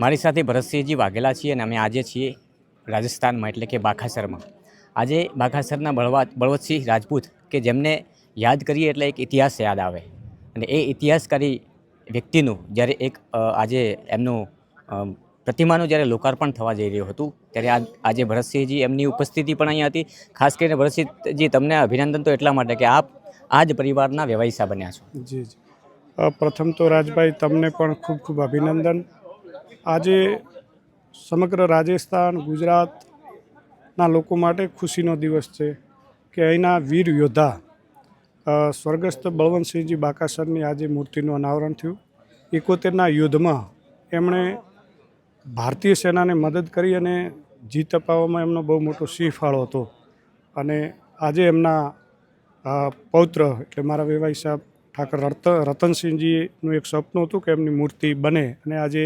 મારી સાથે ભરતસિંહજી વાઘેલા છીએ અને અમે આજે છીએ રાજસ્થાનમાં, એટલે કે બાખાસરમાં આજે બાખાસરના બળવા, બળવતસિંહ રાજપૂત કે જેમને યાદ કરીએ એટલે એક ઇતિહાસ યાદ આવે. અને એ ઇતિહાસકારી વ્યક્તિનું જ્યારે એક આજે એમનું પ્રતિમાનું જ્યારે લોકાર્પણ થવા જઈ રહ્યું હતું, ત્યારે આ આજે ભરતસિંહજી એમની ઉપસ્થિતિ પણ અહીંયા હતી. ખાસ કરીને ભરતસિંહજી તમને અભિનંદન તો એટલા માટે કે આપ આ જ પરિવારના વ્યવસાય બન્યા છો. જી જી. પ્રથમ તો રાજભાઈ, તમને પણ ખૂબ ખૂબ અભિનંદન. આજે સમગ્ર રાજસ્થાન, ગુજરાતના લોકો માટે ખુશીનો દિવસ છે કે અહીંના વીર યોદ્ધા સ્વર્ગસ્થ બળવંતસિંહજી બાકાસરની આજે મૂર્તિનું અનાવરણ થયું. એકોતેરના યુદ્ધમાં એમણે ભારતીય સેનાને મદદ કરી અને જીત અપાવવામાં એમનો બહુ મોટો સિંહ ફાળો હતો. અને આજે એમના પૌત્ર એટલે મારા વેવાઈ સાહેબ ઠાકર રત રતનસિંહજીનું એક સપનું હતું કે એમની મૂર્તિ બને અને આજે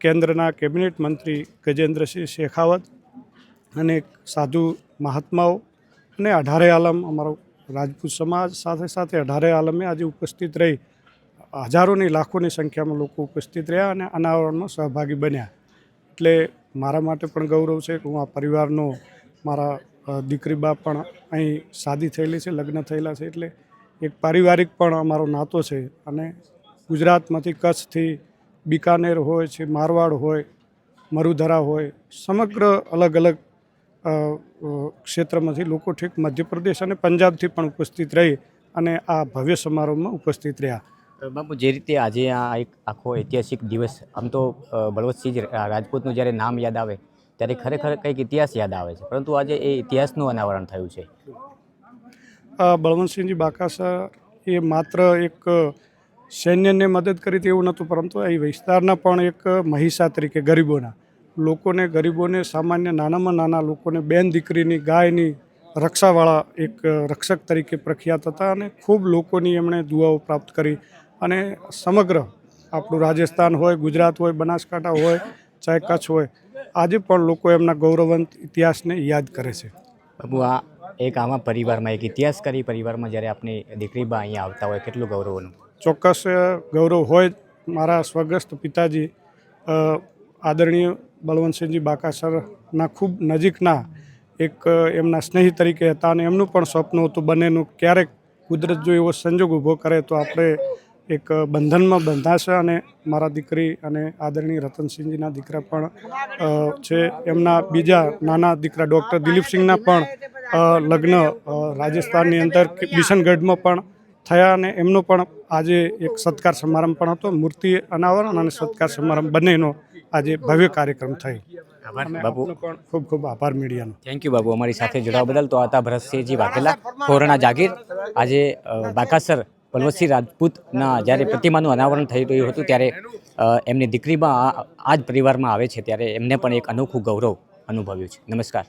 કેન્દ્રના કેબિનેટ મંત્રી ગજેન્દ્રસિંહ શેખાવત અને સાધુ મહાત્માઓ અને અઢારે આલમ અમારો રાજપૂત સમાજ સાથે સાથે અઢારે આલમે આજે ઉપસ્થિત રહી હજારોની લાખોની સંખ્યામાં લોકો ઉપસ્થિત રહ્યા અને અનાવરણમાં સહભાગી બન્યા. એટલે મારા માટે પણ ગૌરવ છે કે હું આ પરિવારનો, મારા દીકરી બા પણ અહીં શાદી થયેલી છે, લગ્ન થયેલા છે, એટલે એક પારિવારિક પણ અમારો નાતો છે અને ગુજરાતમાંથી કચ્છથી બિકાનેર હોય છે મારવાડ હોય મરુધરા હોય સમગ્ર અલગ અલગ ક્ષેત્રમાંથી લોકો ઠીક મધ્યપ્રદેશ અને પંજાબથી પણ ઉપસ્થિત રહી અને આ ભવ્ય સમારોહમાં ઉપસ્થિત રહ્યા. બાપુ જે રીતે આજે આ એક આખો ઐતિહાસિક દિવસ આમ તો બળવતસિંહ રાજપૂતનું જ્યારે નામ યાદ આવે ત્યારે ખરેખર કંઈક ઇતિહાસ યાદ આવે છે. પરંતુ આજે એ ઇતિહાસનું અનાવરણ થયું છે. બળવંતસિંહજી બાકાસર એ માત્ર એક સૈન્યને મદદ કરી તેવું નહોતું, પરંતુ એ વિસ્તારના પણ એક મહિષા તરીકે ગરીબોના. લોકોને, ગરીબોને સામાન્ય નાનામાં નાના લોકોને બેન દીકરીની, ગાયની રક્ષાવાળા એક રક્ષક તરીકે પ્રખ્યાત હતા અને ખૂબ લોકોની એમણે દુઆઓ પ્રાપ્ત કરી. અને સમગ્ર આપણું રાજસ્થાન હોય, ગુજરાત હોય, બનાસકાંઠા હોય, ચાહે કચ્છ હોય, આજે પણ લોકો એમના ગૌરવંત ઇતિહાસને યાદ કરે છે. બાબુ, આ એક આમાં પરિવારમાં એક ઇતિહાસ કરી, પરિવારમાં જ્યારે આપની દીકરી બા અહીંયા આવતા હોય, કેટલું ગૌરવનું? ચોક્કસ ગૌરવ હોય મારા સ્વર્ગસ્થ પિતાજી આદરણીય બળવંતસિંહજી બાકાસરના ખૂબ નજીકના એક એમના સ્નેહી તરીકે હતા અને એમનું પણ સ્વપ્ન હતું બંનેનું ક્યારેક કુદરત જો એવો સંજોગ ઊભો કરે તો આપણે એક બંધનમાં બંધાશે અને મારા દીકરી અને આદરણીય રતનસિંહજીના દીકરા પણ છે. એમના બીજા નાના દીકરા ડૉક્ટર દિલીપસિંહના પણ લગ્ન રાજસ્થાનની અંદર બિશનગઢમાં પણ થયા અને એમનો પણ આજે એક સત્કાર સમારંભ પણ હતો. મૂર્તિ અનાવરણ અને સત્કાર સમારંભ બંનેનો આજે ભવ્ય કાર્યક્રમ થયો. પણ ખૂબ ખૂબ આભાર મીડિયાનો. થેન્ક યુ બાબુ અમારી સાથે જોડાવા બદલ તો આતા ભરતસિંહજી વાઘેલા કોરોના જાગીર આજે બાકાસર બલવતસિંહ રાજપૂતના જ્યારે પ્રતિમાનું અનાવરણ થઈ રહ્યું હતું ત્યારે એમની દીકરીમાં આ જ પરિવારમાં આવે છે ત્યારે એમને પણ એક અનોખું ગૌરવ અનુભવ્યું છે. નમસ્કાર.